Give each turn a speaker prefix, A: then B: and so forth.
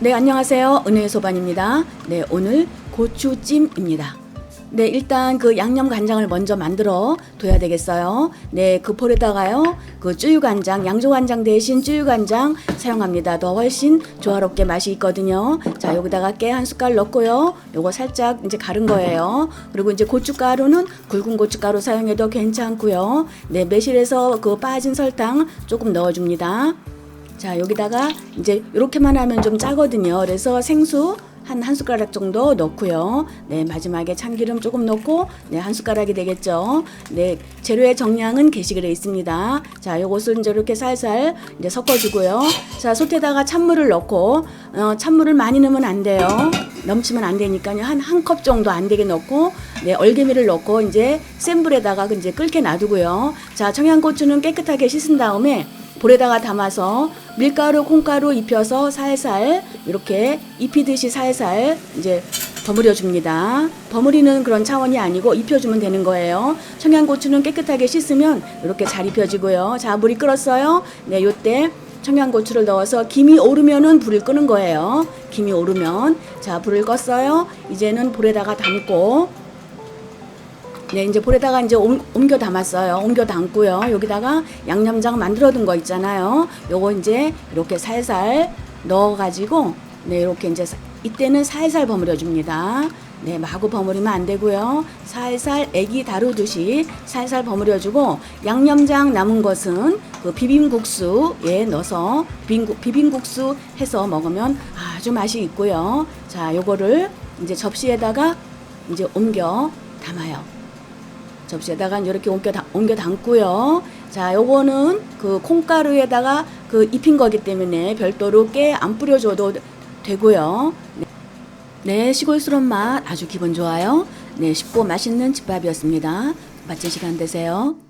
A: 네, 안녕하세요. 은혜의 소반입니다. 네, 오늘 고추찜입니다. 네, 일단 그 양념 간장을 먼저 만들어 둬야 되겠어요. 네, 그 볼에다가요, 그 쯔유 간장, 양조 간장 대신 쯔유 간장 사용합니다. 더 훨씬 조화롭게 맛이 있거든요. 자, 여기다가 깨 한 숟갈 넣고요. 요거 살짝 이제 가른 거예요. 그리고 이제 고춧가루는 굵은 고춧가루 사용해도 괜찮고요. 네, 매실에서 그 빠진 설탕 조금 넣어 줍니다. 자 여기다가 이제 이렇게만 하면 좀 짜거든요. 그래서 생수 한 한 숟가락 정도 넣고요. 네 마지막에 참기름 조금 넣고 네한 숟가락이 되겠죠. 네 재료의 정량은 게시글에 있습니다. 자 요것을 이제 이렇게 살살 이제 섞어주고요. 자 솥에다가 찬물을 넣고 어, 찬물을 많이 넣으면 안 돼요. 넘치면 안 되니까요. 한 한 컵 정도 안 되게 넣고 네 얼개미를 넣고 이제 센 불에다가 이제 끓게 놔두고요. 자 청양고추는 깨끗하게 씻은 다음에 볼에다가 담아서 밀가루, 콩가루 입혀서 살살 이렇게 입히듯이 살살 이제 버무려 줍니다. 버무리는 그런 차원이 아니고 입혀주면 되는 거예요. 청양고추는 깨끗하게 씻으면 이렇게 잘 입혀지고요. 자, 물이 끓었어요. 네, 요때 청양고추를 넣어서 김이 오르면은 불을 끄는 거예요. 김이 오르면 자, 불을 껐어요. 이제는 볼에다가 담고 네, 이제 볼에다가 이제 옮, 옮겨 담았어요. 옮겨 담고요. 여기다가 양념장 만들어 둔 거 있잖아요. 요거 이제 이렇게 살살 넣어 가지고 네, 이렇게 이제 사- 이때는 살살 버무려 줍니다. 네, 마구 버무리면 안 되고요. 살살 애기 다루듯이 살살 버무려 주고 양념장 남은 것은 그 비빔국수에 넣어서 비빔국, 비빔국수 해서 먹으면 아주 맛이 있고요. 자, 요거를 이제 접시에다가 이제 옮겨 담아요. 접시에다가 이렇게 옮겨, 담, 옮겨 담고요. 자, 요거는 그 콩가루에다가 그 입힌 거기 때문에 별도로 깨 안 뿌려줘도 되고요. 네. 네, 시골스러운 맛 아주 기분 좋아요. 네, 쉽고 맛있는 집밥이었습니다. 마칠 시간 되세요.